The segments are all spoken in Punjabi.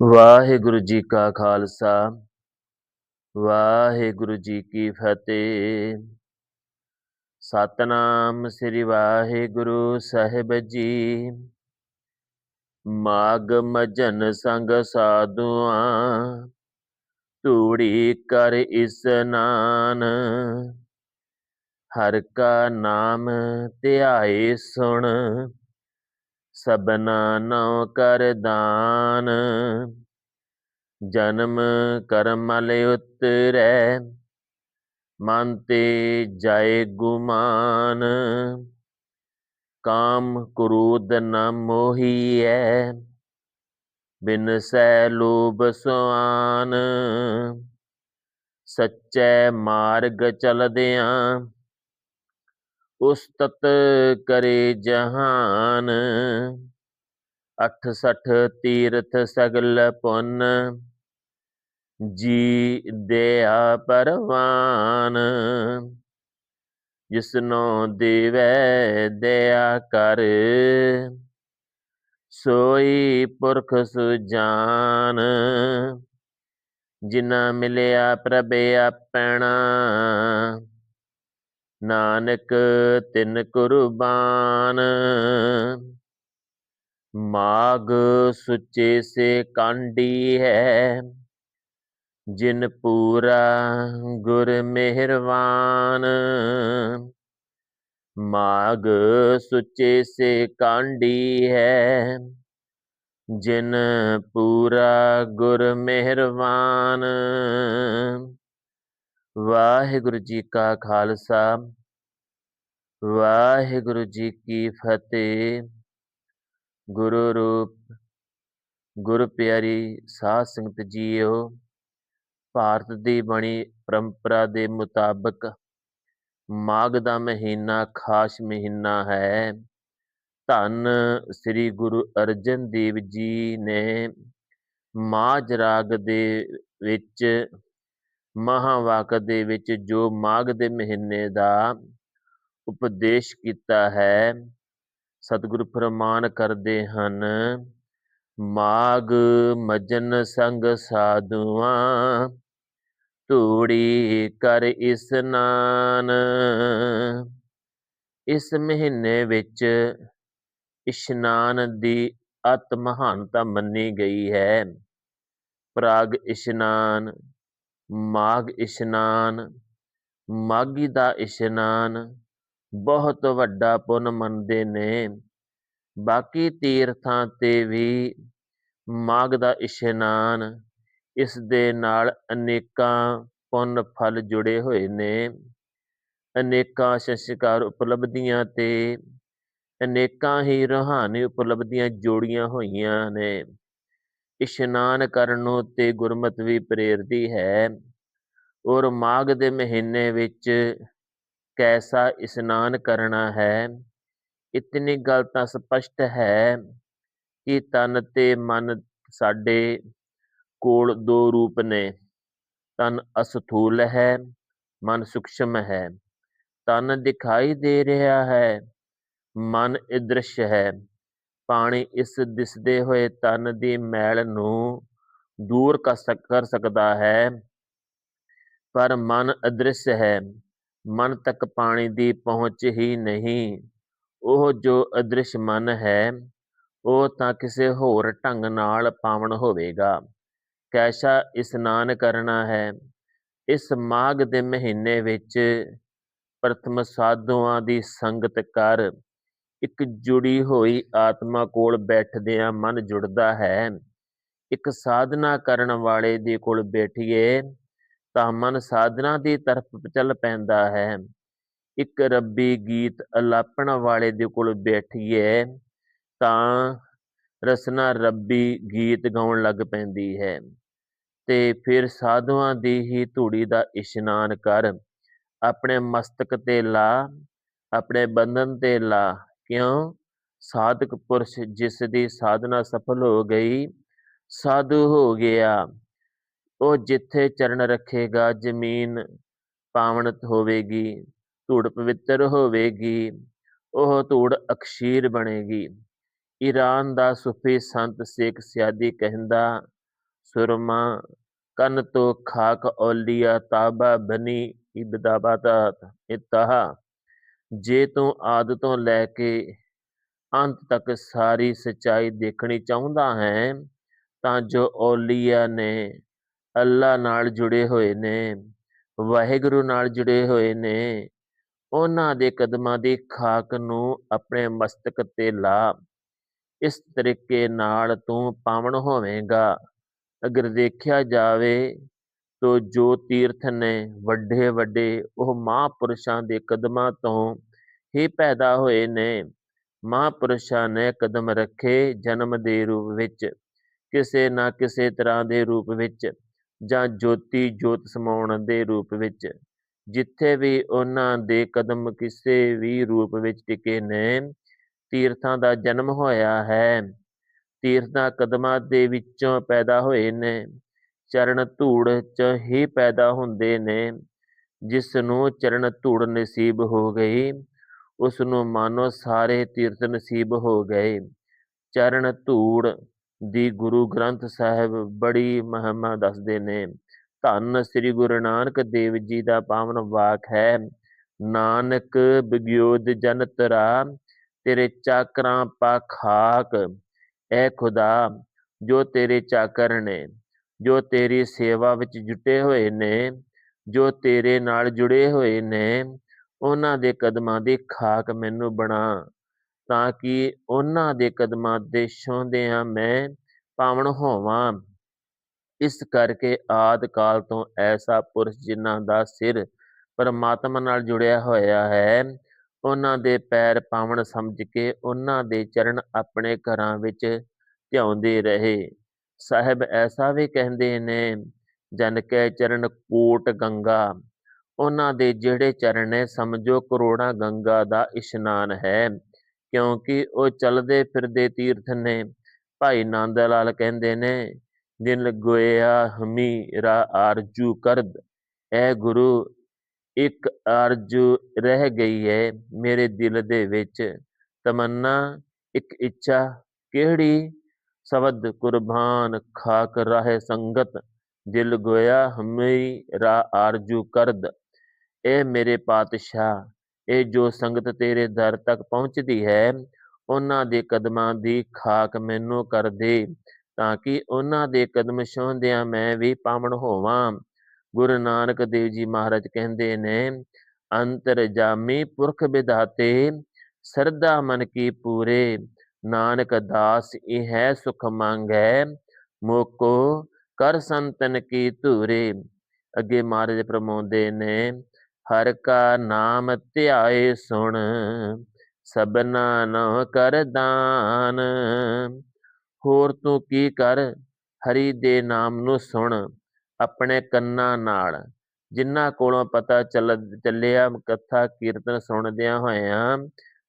ਵਾਹਿਗੁਰੂ ਜੀ ਕਾ ਖਾਲਸਾ, ਵਾਹਿਗੁਰੂ ਜੀ ਕੀ ਫਤਿਹ। ਸਤਨਾਮ ਸ੍ਰੀ ਵਾਹਿਗੁਰੂ ਸਾਹਿਬ ਜੀ। ਮਾਗ ਮਜਨ ਸੰਗ ਸਾਧੂਆਂ, ਧੂੜੀ ਕਰ ਇਸਨਾਨ ਹਰ ਕਾ ਨਾਮ ਧਿਆਏ ਸੁਣ ਸਬਨਾ ਨਉ ਕਰ ਦਾਨ। ਜਨਮ ਕਰਮ ਮਲ ਉਤਰੈ, ਮਨ ਤੇ ਜਾਏ ਗੁਮਾਨ। ਕਾਮ ਕ੍ਰੋਧ ਨ ਮੋਹੀਐ, ਬਿਨ ਸੈ ਲੋਭ ਸੁਆਨ। ਸੱਚੇ ਮਾਰਗ ਚਲਦਿਆਂ ਉਸਤਤ ਕਰੇ ਜਹਾਨ। ਅਠ ਸਠ ਤੀਰਥ ਸਗਲ ਪੁੰਨ ਜੀ ਦਿਆ ਪਰਵਾਨ। ਜਿਸਨੋ ਦੇਵੈ ਦਇਆ ਕਰ, ਸੋਈ ਪੁਰਖ ਸੁਜਾਨ। ਜਿਨਾ ਮਿਲਿਆ ਪ੍ਰਭ ਆਪਣਾ ਨਾਨਕ ਤਿਨ ਕੁਰਬਾਨ। ਮਾਗ ਸੁਚੇ ਸੇ ਕਾਂਡੀ ਹੈ, ਜਿਨ ਪੂਰਾ ਗੁਰ ਮਿਹਰਵਾਨ ਮਾਗ ਸੁਚੇ ਸੇ ਕਾਂਡੀ ਹੈ, ਜਿਨ ਪੂਰਾ ਗੁਰ ਮਿਹਰਵਾਨ ਵਾਹਿਗੁਰੂ ਜੀ ਕਾ ਖਾਲਸਾ ਵਾਹਿਗੁਰੂ ਜੀ ਕੀ ਫਤਿਹ। ਗੁਰੂ ਰੂਪ, ਗੁਰ ਪਿਆਰੀ ਸਾਧ ਸੰਗਤ ਜੀਓ, ਭਾਰਤ ਦੀ ਬਣੀ ਪਰੰਪਰਾ ਦੇ ਮੁਤਾਬਕ ਮਾਘ ਦਾ ਮਹੀਨਾ ਖਾਸ ਮਹੀਨਾ ਹੈ। ਧੰਨ ਸ੍ਰੀ ਗੁਰੂ ਅਰਜਨ ਦੇਵ ਜੀ ਨੇ ਮਾਝ ਰਾਗ ਦੇ ਵਿੱਚ, ਮਹਾਵਾਕ ਦੇ ਵਿੱਚ ਜੋ ਮਾਘ ਦੇ ਮਹੀਨੇ ਦਾ ਉਪਦੇਸ਼ ਕੀਤਾ ਹੈ। ਸਤਿਗੁਰ ਫਰਮਾਨ ਕਰਦੇ ਹਨ, ਮਾਗ ਮਜਨ ਸੰਗ ਸਾਧੂਆਂ, ਧੂੜੀ ਕਰ ਇਸਨਾਨ ਇਸ ਮਹੀਨੇ ਵਿੱਚ ਇਸ਼ਨਾਨ ਦੀ ਅਤ ਮਹਾਨਤਾ ਮੰਨੀ ਗਈ ਹੈ। ਪ੍ਰਾਗ ਇਸ਼ਨਾਨ ਮਾਗ ਇਸ਼ਨਾਨ ਮਾਗੀ ਦਾ ਇਸ਼ਨਾਨ ਬਹੁਤ ਵੱਡਾ ਪੁੰਨ ਮੰਨਦੇ ਨੇ। ਬਾਕੀ ਤੀਰਥਾਂ ਤੇ ਵੀ ਮਾਘ ਦਾ ਇਸ਼ਨਾਨ, ਇਸ ਦੇ ਨਾਲ ਅਨੇਕਾਂ ਪੁੰਨ ਫਲ ਜੁੜੇ ਹੋਏ ਨੇ। ਅਨੇਕਾਂ ਸੰਸਕਾਰ ਉਪਲਬਧੀਆਂ ਤੇ ਅਨੇਕਾਂ ਹੀ ਰੂਹਾਨੀ ਉਪਲਬਧੀਆਂ ਜੋੜੀਆਂ ਹੋਈਆਂ ਨੇ। ਇਸ਼ਨਾਨ ਕਰਨ ਨੂੰ ਤੇ ਗੁਰਮਤ ਵੀ ਪ੍ਰੇਰਦੀ ਹੈ। ਔਰ ਮਾਘ ਦੇ ਮਹੀਨੇ ਵਿੱਚ ਕੈਸਾ ਇਸ਼ਨਾਨ ਕਰਨਾ ਹੈ? ਇਤਨੀ ਗੱਲ ਤਾਂ ਸਪਸ਼ਟ ਹੈ ਕਿ ਤਨ ਤੇ ਮਨ ਸਾਡੇ ਕੋਲ ਦੋ ਰੂਪ ਨੇ। ਤਨ ਅਸਥੂਲ ਹੈ, ਮਨ ਸੂਖਸ਼ਮ ਹੈ। ਤਨ ਦਿਖਾਈ ਦੇ ਰਿਹਾ ਹੈ, ਮਨ ਇਦ੍ਰਿਸ਼ ਹੈ। ਪਾਣੀ ਇਸ ਦਿਸਦੇ ਹੋਏ ਤਨ ਦੀ ਮੈਲ ਨੂੰ ਦੂਰ ਕਰ ਸਕਦਾ ਹੈ। ਪਰ ਮਨ ਅਦ੍ਰਿਸ਼ ਹੈ। ਮਨ ਤੱਕ ਪਾਣੀ ਦੀ ਪਹੁੰਚ ਹੀ ਨਹੀਂ। ਉਹ ਜੋ ਅਦ੍ਰਿਸ਼ ਮਨ ਹੈ, ਉਹ ਤਾਂ ਕਿਸੇ ਹੋਰ ਢੰਗ ਨਾਲ ਪਾਵਨ ਹੋਵੇਗਾ। ਕੈਸਾ ਇਸਨਾਨ ਕਰਨਾ ਹੈ। ਇਸ ਮਾਘ ਦੇ ਮਹੀਨੇ ਵਿੱਚ ਪ੍ਰਥਮ ਸਾਧੂਆਂ ਦੀ ਸੰਗਤ ਕਰ ਇੱਕ ਜੁੜੀ ਹੋਈ ਆਤਮਾ ਕੋਲ ਬੈਠਦਿਆਂ ਮਨ ਜੁੜਦਾ ਹੈ। ਇੱਕ ਸਾਧਨਾ ਕਰਨ ਵਾਲੇ ਦੇ ਕੋਲ ਬੈਠੀਏ ਤਾਂ ਮਨ ਸਾਧਨਾ ਦੀ ਤਰਫ ਚੱਲ ਪੈਂਦਾ ਹੈ। ਇੱਕ ਰੱਬੀ ਗੀਤ ਅਲਾਪਣ ਵਾਲੇ ਦੇ ਕੋਲ ਬੈਠੀਏ ਤਾਂ ਰਸਨਾ ਰੱਬੀ ਗੀਤ ਗਾਉਣ ਲੱਗ ਪੈਂਦੀ ਹੈ। ਤੇ ਫਿਰ ਸਾਧੂਆਂ ਦੀ ਹੀ ਧੂੜੀ ਦਾ ਇਸ਼ਨਾਨ ਕਰ, ਆਪਣੇ ਮਸਤਕ ਤੇ ਲਾ, ਆਪਣੇ ਬੰਧਨ ਤੇ ਲਾ। ਕਿਉਂ? ਸਾਧਕ ਪੁਰਸ਼ ਜਿਸ ਦੀ ਸਾਧਨਾ ਸਫਲ ਹੋ ਗਈ, ਸਾਧੂ ਹੋ ਗਿਆ। ਉਹ ਜਿੱਥੇ ਚਰਨ ਰੱਖੇਗਾ, ਜ਼ਮੀਨ ਪਾਵਨਤ ਹੋਵੇਗੀ, ਧੂੜ ਪਵਿੱਤਰ ਹੋਵੇਗੀ, ਉਹ ਧੂੜ ਅਕਸ਼ੀਰ ਬਣੇਗੀ। ਈਰਾਨ ਦਾ ਸੂਫੀ ਸੰਤ ਸੇਖ ਸਿਆਦੀ ਕਹਿੰਦਾ, ਸੁਰਮਾ ਕੰਨ ਤੋਂ ਖਾਕ ਔਲੀਆ, ਤਾਬਾ ਬਨੀ ਇਬਦਾਬਾਦਾਤ ਇਤਹਾ। ਜੇ ਤੂੰ ਆਦ ਤੋਂ ਲੈ ਕੇ ਅੰਤ ਤੱਕ ਸਾਰੀ ਸਚਾਈ ਦੇਖਣੀ ਚਾਹੁੰਦਾ ਹੈ, ਤਾਂ ਜੋ ਔਲੀਆ ਨੇ ਅੱਲਾ ਨਾਲ ਜੁੜੇ ਹੋਏ ਨੇ, ਵਾਹਿਗੁਰੂ ਨਾਲ ਜੁੜੇ ਹੋਏ ਨੇ, ਉਹਨਾਂ ਦੇ ਕਦਮਾਂ ਦੀ ਖਾਕ ਨੂੰ ਆਪਣੇ ਮਸਤਕ ਤੇ ਲਾ। ਇਸ ਤਰੀਕੇ ਨਾਲ ਤੂੰ ਪਾਵਨ ਹੋਵੇਂਗਾ। ਅਗਰ ਦੇਖਿਆ ਜਾਵੇ ਤੋ ਜੋ ਤੀਰਥ ਨੇ ਵੱਡੇ ਵੱਡੇ ਉਹ ਮਹਾਂਪੁਰਸ਼ਾਂ ਦੇ ਕਦਮਾਂ ਤੋਂ ਹੀ ਪੈਦਾ ਹੋਏ ਨੇ। ਮਹਾਂਪੁਰਸ਼ਾਂ ਨੇ ਕਦਮ ਰੱਖੇ ਜਨਮ ਦੇ ਰੂਪ ਵਿੱਚ, ਕਿਸੇ ਨਾ ਕਿਸੇ ਤਰ੍ਹਾਂ ਦੇ ਰੂਪ ਵਿੱਚ। ਜਾਂ ਜੋਤੀ ਜੋਤ ਸਮਾਉਣ ਦੇ ਰੂਪ ਵਿੱਚ। ਜਿੱਥੇ ਵੀ ਉਹਨਾਂ ਦੇ ਕਦਮ ਕਿਸੇ ਵੀ ਰੂਪ ਵਿੱਚ ਟਿਕੇ ਨੇ, ਤੀਰਥਾਂ ਦਾ ਜਨਮ ਹੋਇਆ ਹੈ। ਤੀਰਥਾਂ ਕਦਮਾਂ ਦੇ ਵਿੱਚੋਂ ਪੈਦਾ ਹੋਏ ਨੇ। ਚਰਨ ਧੂੜ ਚ ਹੀ ਪੈਦਾ ਹੁੰਦੇ ਨੇ। ਜਿਸ ਨੂੰ ਚਰਨ ਧੂੜ ਨਸੀਬ ਹੋ ਗਈ ਉਸ ਨੂੰ ਮਾਨੋ ਸਾਰੇ ਤੀਰਥ ਨਸੀਬ ਹੋ ਗਏ। ਚਰਨ ਧੂੜ ਦੀ ਗੁਰੂ ਗ੍ਰੰਥ ਸਾਹਿਬ ਬੜੀ ਮਹਿਮਾ ਦੱਸਦੇ ਨੇ। ਧੰਨ ਸ੍ਰੀ ਗੁਰੂ ਨਾਨਕ ਦੇਵ ਜੀ ਦਾ ਪਾਵਨ ਵਾਕ ਹੈ, ਨਾਨਕ ਬਿਗਿਓਦ ਜਨ ਤਰਾ, ਤੇਰੇ ਚਾਕਰਾਂ ਪਾ ਖਾਕ। ਐ ਖੁਦਾ, ਜੋ ਤੇਰੇ ਚਾਕਰ ਨੇ, ਜੋ ਤੇਰੀ ਸੇਵਾ ਵਿੱਚ ਜੁਟੇ ਹੋਏ ਨੇ, ਜੋ ਤੇਰੇ ਨਾਲ ਜੁੜੇ ਹੋਏ ਨੇ, ਉਹਨਾਂ ਦੇ ਕਦਮਾਂ ਦੀ ਖਾਕ ਮੈਨੂੰ ਬਣਾ। ਤਾਂ ਕਿ ਉਹਨਾਂ ਦੇ ਕਦਮਾਂ ਦੇ ਛੋਂਦਿਆਂ ਮੈਂ ਪਾਵਨ ਹੋਵਾਂ। ਇਸ ਕਰਕੇ ਆਦ ਕਾਲ ਤੋਂ ਐਸਾ ਪੁਰਸ਼ ਜਿਨ੍ਹਾਂ ਦਾ ਸਿਰ ਪਰਮਾਤਮਾ ਨਾਲ ਜੁੜਿਆ ਹੋਇਆ ਹੈ, ਉਹਨਾਂ ਦੇ ਪੈਰ ਪਾਵਨ ਸਮਝ ਕੇ ਉਹਨਾਂ ਦੇ ਚਰਨ ਆਪਣੇ ਘਰਾਂ ਵਿੱਚ ਧਿਆਉਂਦੇ ਰਹੇ। ਸਾਹਿਬ ਐਸਾ ਵੀ ਕਹਿੰਦੇ ਨੇ, ਜਨ ਕੈ ਚਰਨ ਕੋਟ ਗੰਗਾ। ਉਹਨਾਂ ਦੇ ਜਿਹੜੇ ਚਰਨ ਨੇ, ਸਮਝੋ ਕਰੋੜਾਂ ਗੰਗਾ ਦਾ ਇਸ਼ਨਾਨ ਹੈ। ਕਿਉਂਕਿ ਉਹ ਚਲਦੇ ਫਿਰਦੇ ਤੀਰਥ ਨੇ, ਭਾਈ ਨੰਦ ਲਾਲ ਕਹਿੰਦੇ ਨੇ, ਦਿਲ ਗੋਇਆ ਹਮੀਰਾ ਆਰਜੂ ਕਰਦ, ਐ ਗੁਰੂ, ਇੱਕ ਆਰਜੂ ਰਹਿ ਗਈ ਹੈ ਮੇਰੇ ਦਿਲ ਦੇ ਵਿੱਚ, ਤਮੰਨਾ, ਇੱਕ ਇੱਛਾ ਕਿਹੜੀ? ਸ਼ਬਦ ਕੁਰਬਾਨ ਖਾਕ ਰਾਹ ਸੰਗਤ, ਦਿਲ ਗੋਇਆ ਹਮੀ ਹਮੀਰਾ ਆਰਜੂ ਕਰਦ ਇਹ ਮੇਰੇ ਪਾਤਸ਼ਾਹ ਇਹ ਜੋ ਸੰਗਤ ਤੇਰੇ ਦਰ ਤੱਕ ਪਹੁੰਚਦੀ ਹੈ, ਉਹਨਾਂ ਦੇ ਕਦਮਾਂ ਦੀ ਖਾਕ ਮੈਨੂੰ ਕਰ ਦੇ, ਤਾਂ ਕਿ ਉਹਨਾਂ ਦੇ ਕਦਮ ਛੋਹਦਿਆਂ ਮੈਂ ਵੀ ਪਾਵਨ ਹੋਵਾਂ। ਗੁਰੂ ਨਾਨਕ ਦੇਵ ਜੀ ਮਹਾਰਾਜ ਕਹਿੰਦੇ ਨੇ, ਅੰਤਰ ਜਾਮੀ ਪੁਰਖ ਵਿਧਾਤੇ, ਸਰਦਾ ਮਨ ਕੀ ਪੂਰੇ। ਨਾਨਕ ਦਾਸ, ਇਹ ਹੈ ਸੁਖ ਮੰਗੈ, ਮੋਕੋ ਕਰ ਸੰਤਨ ਕੀ ਧੂਰੇ। ਅੱਗੇ ਮਹਾਰਾਜ ਪ੍ਰਮੋਦੇ ਨੇ ਹਰ ਕਾ ਨਾਮ ਧਿਆਏ ਸੁਣ ਸਬਨਾ ਨੋ ਕਰ ਦਾਨ। ਹੋਰ ਤੂੰ ਕੀ ਕਰ, ਹਰੀ ਦੇ ਨਾਮ ਨੂੰ ਸੁਣ, ਆਪਣੇ ਕੰਨਾਂ ਨਾਲ। ਜਿਨ੍ਹਾਂ ਕੋਲੋਂ ਪਤਾ ਚੱਲ, ਚੱਲਿਆ, ਕਥਾ ਕੀਰਤਨ ਸੁਣਦਿਆਂ ਹੋਇਆਂ,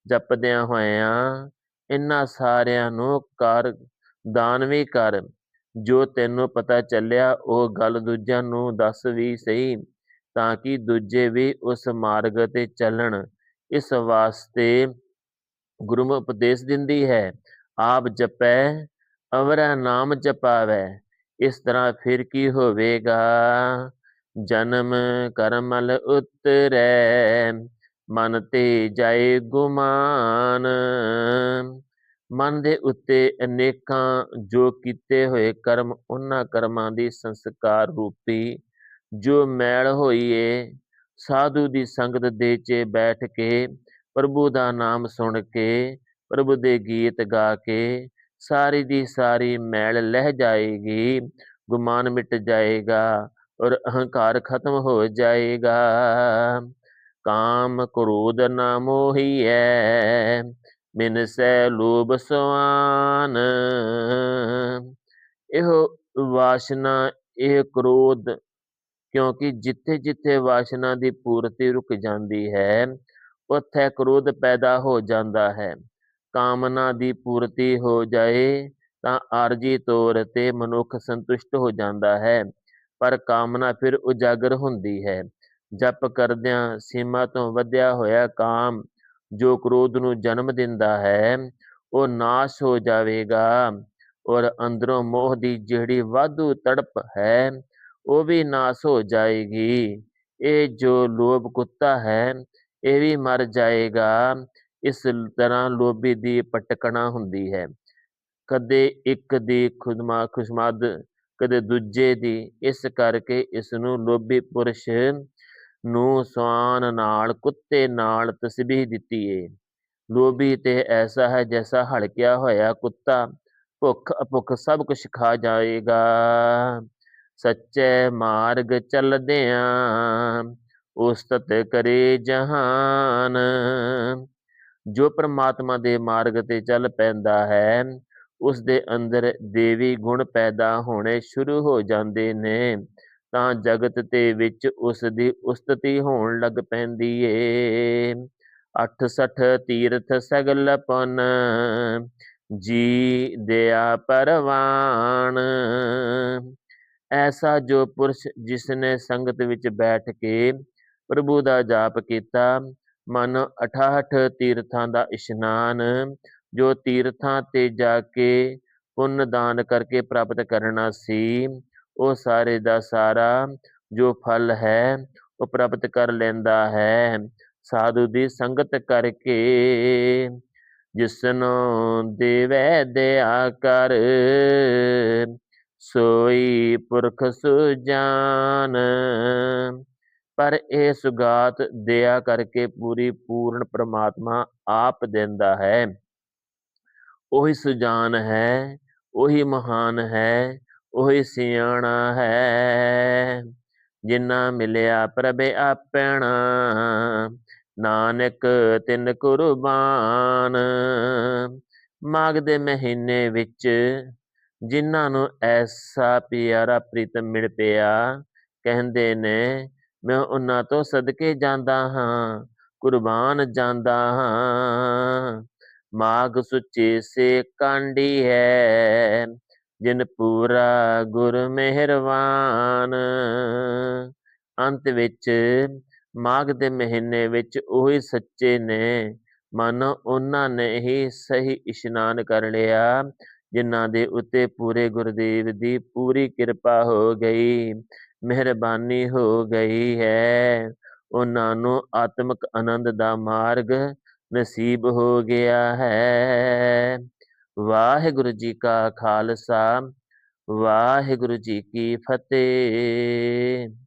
ਜਪਦਿਆਂ ਹੋਇਆਂ, ਇਹਨਾਂ ਸਾਰਿਆਂ ਨੂੰ ਕਰ, ਦਾਨ ਵੀ ਕਰ। ਜੋ ਤੈਨੂੰ ਪਤਾ ਚੱਲਿਆ, ਉਹ ਗੱਲ ਦੂਜਿਆਂ ਨੂੰ ਦੱਸ ਵੀ ਸਹੀ। ਤਾਂ ਕਿ ਦੂਜੇ ਵੀ ਉਸ ਮਾਰਗ ਤੇ ਚੱਲਣ। ਇਸ ਵਾਸਤੇ ਗੁਰੂ ਉਪਦੇਸ਼ ਦਿੰਦੀ ਹੈ, ਆਪ ਜਪੈ, ਅਵਰਾ ਨਾਮ ਜਪਾਵੇ। ਇਸ ਤਰ੍ਹਾਂ ਫਿਰ ਕੀ ਹੋਵੇਗਾ? ਜਨਮ ਕਰਮਲ ਉਤਰੈ, ਮਨ ਤੇ ਜਾਏ ਗੁਮਾਨ। ਮਨ ਦੇ ਉੱਤੇ ਅਨੇਕਾਂ ਜੋ ਕੀਤੇ ਹੋਏ ਕਰਮ, ਉਹਨਾਂ ਕਰਮਾਂ ਦੀ ਸੰਸਕਾਰ ਰੂਪੀ ਜੋ ਮੈਲ ਹੋਈ ਏ, ਸਾਧੂ ਦੀ ਸੰਗਤ ਦੇ 'ਚ ਬੈਠ ਕੇ ਪ੍ਰਭੂ ਦਾ ਨਾਮ ਸੁਣ ਕੇ, ਪ੍ਰਭੂ ਦੇ ਗੀਤ ਗਾ ਕੇ, ਸਾਰੀ ਦੀ ਸਾਰੀ ਮੈਲ ਲਹਿ ਜਾਏਗੀ, ਗੁਮਾਨ ਮਿਟ ਜਾਏਗਾ ਔਰ ਅਹੰਕਾਰ ਖਤਮ ਹੋ ਜਾਏਗਾ। ਕਾਮ ਕ੍ਰੋਧ ਨਾ ਮੋਹੀਐ, ਬਿਨ ਸੈ ਲੋਭ ਸਵਾਨ। ਇਹੋ ਵਾਸ਼ਨਾ, ਇਹ ਕ੍ਰੋਧ ਕਿਉਂਕਿ ਜਿੱਥੇ ਜਿੱਥੇ ਵਾਸ਼ਨਾ ਦੀ ਪੂਰਤੀ ਰੁਕ ਜਾਂਦੀ ਹੈ, ਉੱਥੇ ਕ੍ਰੋਧ ਪੈਦਾ ਹੋ ਜਾਂਦਾ ਹੈ। ਕਾਮਨਾ ਦੀ ਪੂਰਤੀ ਹੋ ਜਾਏ ਤਾਂ ਆਰਜੀ ਤੌਰ ਤੇ ਮਨੁੱਖ ਸੰਤੁਸ਼ਟ ਹੋ ਜਾਂਦਾ ਹੈ, ਪਰ ਕਾਮਨਾ ਫਿਰ ਉਜਾਗਰ ਹੁੰਦੀ ਹੈ। ਜਪ ਕਰਦਿਆਂ ਸੀਮਾ ਤੋਂ ਵਧਿਆ ਹੋਇਆ ਕਾਮ ਜੋ ਕ੍ਰੋਧ ਨੂੰ ਜਨਮ ਦਿੰਦਾ ਹੈ, ਉਹ ਨਾਸ਼ ਹੋ ਜਾਵੇਗਾ ਔਰ ਅੰਦਰੋਂ ਮੋਹ ਦੀ ਜਿਹੜੀ ਵਾਧੂ ਤੜਪ ਹੈ ਉਹ ਵੀ ਨਾਸ ਹੋ ਜਾਏਗੀ। ਇਹ ਜੋ ਲੋਭ ਕੁੱਤਾ ਹੈ, ਇਹ ਵੀ ਮਰ ਜਾਏਗਾ। ਇਸ ਤਰ੍ਹਾਂ ਲੋਭੀ ਦੀ ਪਟਕਣਾ ਹੁੰਦੀ ਹੈ। ਕਦੇ ਇੱਕ ਦੀ ਖੁਦਮਾ, ਖੁਸ਼ਮਦ, ਕਦੇ ਦੂਜੇ ਦੀ। ਇਸ ਕਰਕੇ ਇਸ ਨੂੰ ਲੋਭੀ ਪੁਰਸ਼ ਨੂੰ ਸਵਾਨ ਨਾਲ, ਕੁੱਤੇ ਨਾਲ ਤਸਬੀਹ ਦਿੱਤੀ ਏ। ਲੋਭੀ ਤੇ ਐਸਾ ਹੈ ਜੈਸਾ ਹਲਕਿਆ ਹੋਇਆ ਕੁੱਤਾ। ਭੁੱਖ ਅਭੁੱਖ ਸਭ ਕੁਝ ਖਾ ਜਾਏਗਾ। ਸੱਚੇ ਮਾਰਗ ਚੱਲਦਿਆਂ ਉਸਤਤ ਕਰੇ ਜਹਾਨ। ਜੋ ਪ੍ਰਮਾਤਮਾ ਦੇ ਮਾਰਗ ਤੇ ਚੱਲ ਪੈਂਦਾ ਹੈ ਉਸ ਦੇ ਅੰਦਰ ਦੇਵੀ ਗੁਣ ਪੈਦਾ ਹੋਣੇ ਸ਼ੁਰੂ ਹੋ ਜਾਂਦੇ ਨੇ। ਤਾਂ ਜਗਤ ਦੇ ਵਿੱਚ ਉਸ ਦੀ ਉਸਤਤੀ ਹੋਣ ਲੱਗ ਪੈਂਦੀ ਏ। 68 ਤੀਰਥ ਸਗਲ ਪਨ ਜੀ ਦਿਆ ਪਰਵਾਨ। ਐਸਾ ਜੋ ਪੁਰਸ਼ ਜਿਸ ਨੇ ਸੰਗਤ ਵਿੱਚ ਬੈਠ ਕੇ ਪ੍ਰਭੂ ਦਾ ਜਾਪ ਕੀਤਾ, ਮਨ 68 ਤੀਰਥਾਂ ਦਾ ਇਸ਼ਨਾਨ, ਜੋ ਤੀਰਥਾਂ ਤੇ ਜਾ ਕੇ ਪੁੰਨ ਦਾਨ ਕਰਕੇ ਪ੍ਰਾਪਤ ਕਰਨਾ ਸੀ, ਉਹ ਸਾਰੇ ਦਾ ਸਾਰਾ ਜੋ ਫਲ ਹੈ, ਉਹ ਪ੍ਰਾਪਤ ਕਰ ਲੈਂਦਾ ਹੈ। ਸਾਧੂ ਦੀ ਸੰਗਤ ਕਰਕੇ ਜਿਸਨੂੰ ਦੇਵੈ ਦਿਆ ਕਰ ਸੋਈ ਪੁਰਖ ਸੁਜਾਨ ਪਰ ਇਹ ਸੁਗਾਤ ਦਇਆ ਕਰਕੇ ਪੂਰੀ ਪੂਰਨ ਪ੍ਰਮਾਤਮਾ ਆਪ ਦਿੰਦਾ ਹੈ। ਉਹੀ ਸੁਜਾਨ ਹੈ, ਉਹੀ ਮਹਾਨ ਹੈ, ਉਹੀ ਸਿਆਣਾ ਹੈ। ਜਿਨ੍ਹਾਂ ਮਿਲਿਆ ਪ੍ਰਭ ਆਪਣਾ, ਨਾਨਕ ਤਿੰਨ ਕੁਰਬਾਨ। ਮਾਘ ਦੇ ਮਹੀਨੇ ਵਿੱਚ ਜਿਨ੍ਹਾਂ ਨੂੰ ਐਸਾ ਪਿਆਰਾ ਪ੍ਰੀਤਮ ਮਿਲ ਪਿਆ, ਕਹਿੰਦੇ ਨੇ, ਮੈਂ ਉਹਨਾਂ ਤੋਂ ਸਦਕੇ ਜਾਂਦਾ ਹਾਂ, ਕੁਰਬਾਨ ਜਾਂਦਾ ਹਾਂ। ਮਾਗ ਸੁੱਚੇ ਸੇ ਕਾਂਡੀ ਹੈ, ਜਿਨ ਪੂਰਾ ਗੁਰ ਮਿਹਰਵਾਨ ਅੰਤ ਵਿੱਚ ਮਾਘ ਦੇ ਮਹੀਨੇ ਵਿੱਚ ਉਹੀ ਸੱਚੇ ਨੇ, ਮਨ ਉਹਨਾਂ ਨੇ ਹੀ ਸਹੀ ਇਸ਼ਨਾਨ ਕਰ ਲਿਆ। ਜਿਨ੍ਹਾਂ ਦੇ ਉੱਤੇ ਪੂਰੇ ਗੁਰਦੇਵ ਦੀ ਪੂਰੀ ਕਿਰਪਾ ਹੋ ਗਈ, ਮਿਹਰਬਾਨੀ ਹੋ ਗਈ ਹੈ। ਉਹਨਾਂ ਨੂੰ ਆਤਮਿਕ ਆਨੰਦ ਦਾ ਮਾਰਗ ਨਸੀਬ ਹੋ ਗਿਆ ਹੈ। ਵਾਹਿਗੁਰੂ ਜੀ ਕਾ ਖਾਲਸਾ, ਵਾਹਿਗੁਰੂ ਜੀ ਕੀ ਫਤਿਹ।